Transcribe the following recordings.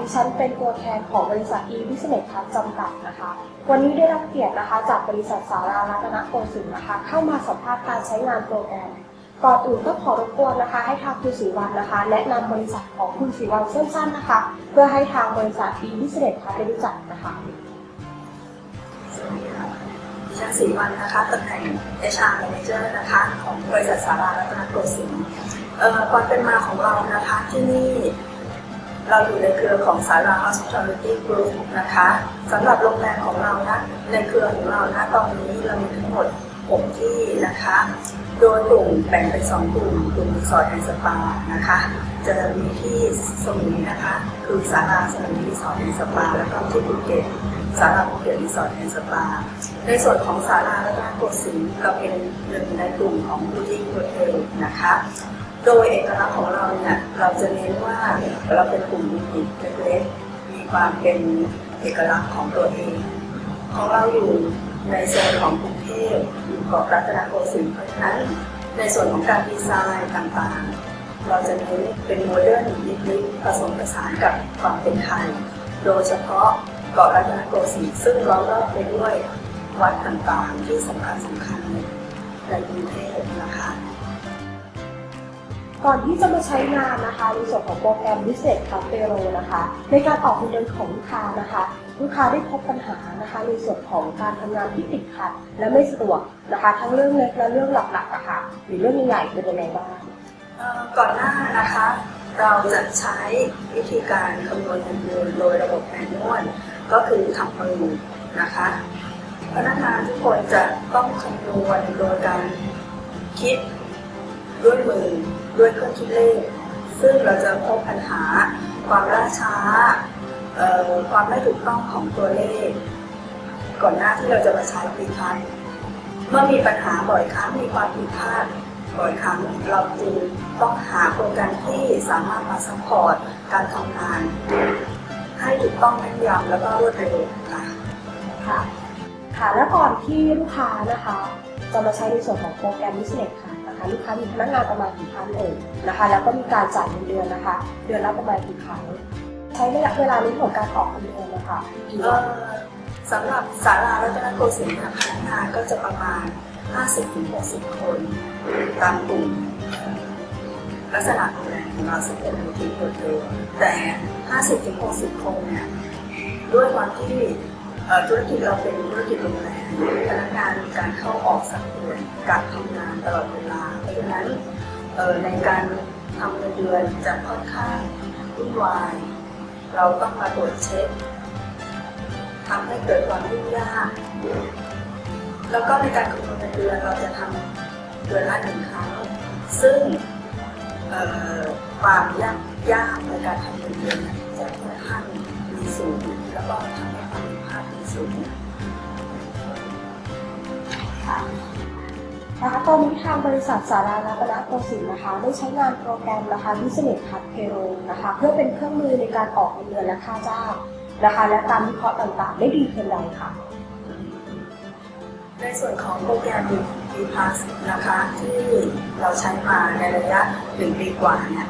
ดิฉันเป็นตัวแทนของบริษัท e business ครับจำกัดนะคะ วันนี้ได้รับเกียรตินะคะ จากบริษัทสารารัตนโกสินทร์นะคะ เข้ามาสัมภาษณ์การใช้งานโปรแกรม ก่อนอื่นก็ขอรบกวนนะคะ ให้ทางคุณศรีวันนะคะแนะนำบริษัทของคุณศรีวันสั้นๆนะคะ เพื่อให้ทางบริษัท e business ครับได้รู้จักนะคะสวัสดีค่ะดิฉันศรีวันนะคะตำแหน่ง HR Manager นะคะของบริษัทสารารัตนโกสินทร์เอ่อความเป็นมาของเรานะคะที่นี่ เราอยู่ในเครือของสารา Hospitality Group นะคะสำหรับโรงแรมของเรานะในเครือของเรานะตอนนี้เรามีทั้งหมด 6 ที่นะคะ โดยกลุ่มแบ่งเป็นสองกลุ่มกลุ่มรีสอร์ทแอนด์สปานะคะ จะมีที่สมุยนะคะ คือสาราสมุยรีสอร์ทแอนด์สปาแล้วก็ที่ภูเก็ตสาราภูเก็ตรีสอร์ทแอนด์สปา ในส่วนของสาราและการโกสินทร์เราเป็นหนึ่งในกลุ่มของบูติกโฮเทลนะคะ โดยเอกลักษณ์ของเราเนี่ยเราจะเน้นว่าเราเป็นกลุ่มบูติกเล็กๆมีความเป็นเอกลักษณ์ของตัวเอง ของเราอยู่ในโซนของกรุงเทพอยู่เกาะรัตนโกสินทร์เพราะฉะนั้น ในส่วนของการดีไซน์ต่างๆ เราจะเน้นเป็นโมเดิร์นนิดๆผสมผสานกับความเป็นไทย โดยเฉพาะเกาะรัตนโกสินทร์ซึ่งล้อมรอบไปด้วยวัดต่างๆที่สำคัญสำคัญในกรุงเทพนะคะ ก่อนที่จะมาใช้งานนะคะในส่วนของโปรแกรม Business c a p e r o นะคะ ในการออกเงินของลูกค้านะคะ ลูกค้าได้พบปัญหานะคะ ในส่วนของการทำงานที่ติดขัด และไม่สะดวกนะคะ ทั้งเรื่องเล็กและเรื่องหลักๆอะค่ะหรือเรื่องใหญ่ๆเป็นยังไงบ้างก่อนหน้านะคะ เราจะใช้วิธีการคำนวณเงินเดือนโดยระบบแมนนวลก็คือทำมือนะคะพนักงานทุกคนจะต้องคำนวณโดยการคิดด้วยมือ ด้วยเครื่องคิดเลข ซึ่งเราจะพบปัญหาความล่าช้า ความไม่ถูกต้องของตัวเลข ก่อนหน้าที่เราจะมาใช้ปีพันเมื่อมีปัญหาบ่อยครั้งมีความผิดพลาดบ่อยครั้งเราจึงต้องหาโปรแกรมที่สามารถมาซัพพอร์ตการทำงาน ให้ถูกต้องแม่นยำแล้วก็รวดเร็วค่ะค่ะ ค่ะ และก่อนที่ลูกค้านะคะ จะมาใช้ในส่วนของโปรแกรม Business ค่ะ นะคะลูกค้ามีพนักงานประมาณกี่ท่านเอ่ยนะคะ แล้วก็มีการจ่ายเงินเดือนนะคะ เดือนละประมาณกี่ครั้งใช้ระยะเวลาในของการออกเงินเดือนนะคะกี่เอ่วันอสำหรับสารารัตนโกสินทร์ค่ะพนักงานก็จะประมาณ 50-60 คนตามกลุ่มลักษณะโรงแรมของเราซึ่งเป็นบูติกโฮเทลแต่ 50-60 คนเนี่ยด้วยความที่ ธุรกิจเราเป็นธุรกิจโรงแรมพนักงานมีการเข้าออกสังเดือนการทำงานตลอดเวลา เพราะฉะนั้นในการทำเงินเดือนจะค่อนข้างวุ่นวาย เราต้องมาตรวจเช็คทำให้เกิดความยุ่งยากแล้วก็ในการคำนวณเงินเดือนเราจะทำเดือนละหนึ่งครั้ง ซึ่งความยากยากในการทำเงินเดือนจะค่อนข้างมีสูงแล้วก็ทำให้ สูงนะคะตอนนี้ทางบริษัทสารารัตนโกสินทร์นะคะ ได้ใช้งานโปรแกรมนะคะ Business Card Payroll นะคะ เพื่อเป็นเครื่องมือในการออกเงินเดือนและค่าจ้างนะคะ และการวิเคราะห์ต่างๆ ได้ดีเพียงไรค่ะ ในส่วนของโปรแกรม B Plus นะคะที่เราใช้มาในระยะหนึ่งปีกว่าเนี่ย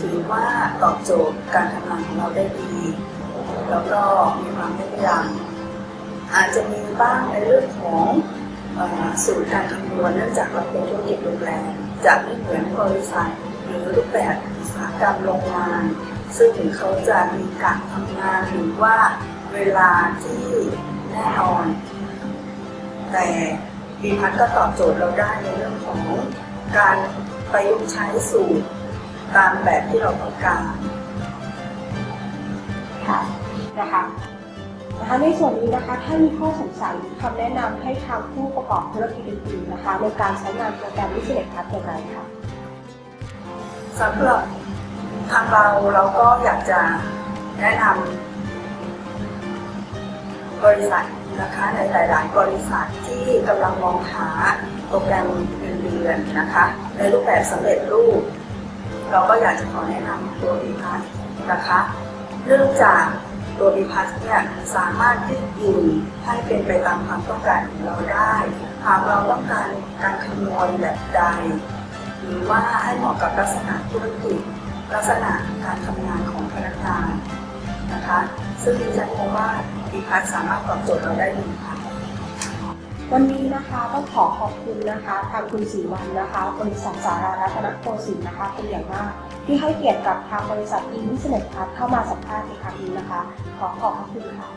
ถือว่าตอบโจทย์การทำงานของเราได้ดี แล้วก็มีความแม่นยำ อาจจะมีบ้างในเรื่องของอสูตรการคำนวณเนื่องจากเราเป็นธุรกิจโรงแรมจะไม่เหมือนบริษัทหรือรูปแบบอุตสาหกรรมโรงงาน ซึ่งเขาจะมีการทำงานหรือว่าเวลาที่แน่นอน แต่บีพัทก็ตอบโจทย์เราได้ในเรื่องของการประยุกต์ใช้สูตรตามแบบที่เราต้องการค่ะนะคะ นะคะในส่วนนี้นะคะถ้ามีข้อสงสัยคำแนะนำให้ทางผู้ประกอบธุรกิจอื่นๆนะคะ ในการใช้งานโปรแกรม Business Card อย่างไรคะสำหรับทางเราเราก็อยากจะแนะนำบริษัทนะคะในหลาย ๆ บริษัทที่กำลังมองหาโปรแกรมเงินเดือนนะคะ ในรูปแบบสำเร็จรูป เราก็อยากจะขอแนะนำตัว b ีพัสนะคะ เนื่องจาก ตัวบีพัสเนี่ยสามารถยืดหยุ่นให้เป็นไปตามความต้องการของเราได้ หากเราต้องการการคำนวณแบบใด หรือว่าให้เหมาะกับลักษณะธุรกิจลักษณะการทำงานของพนักงานนะคะ ซึ่งดิฉันมองว่าบีพัสสามารถตอบโจทย์เราได้ดีค่ะ วันนี้นะคะต้องขอขอบคุณนะคะทางคุณสีวันนะคะบริษัทสารารัตนโกสินทร์นะคะเป็นอย่างมาก ที่ให้เกียรติกับทางบริษัทอินวิสเนตพัทเข้ามาสัมภาษณ์ในครั้งนี้นะคะ ขอขอบพระคุณค่ะ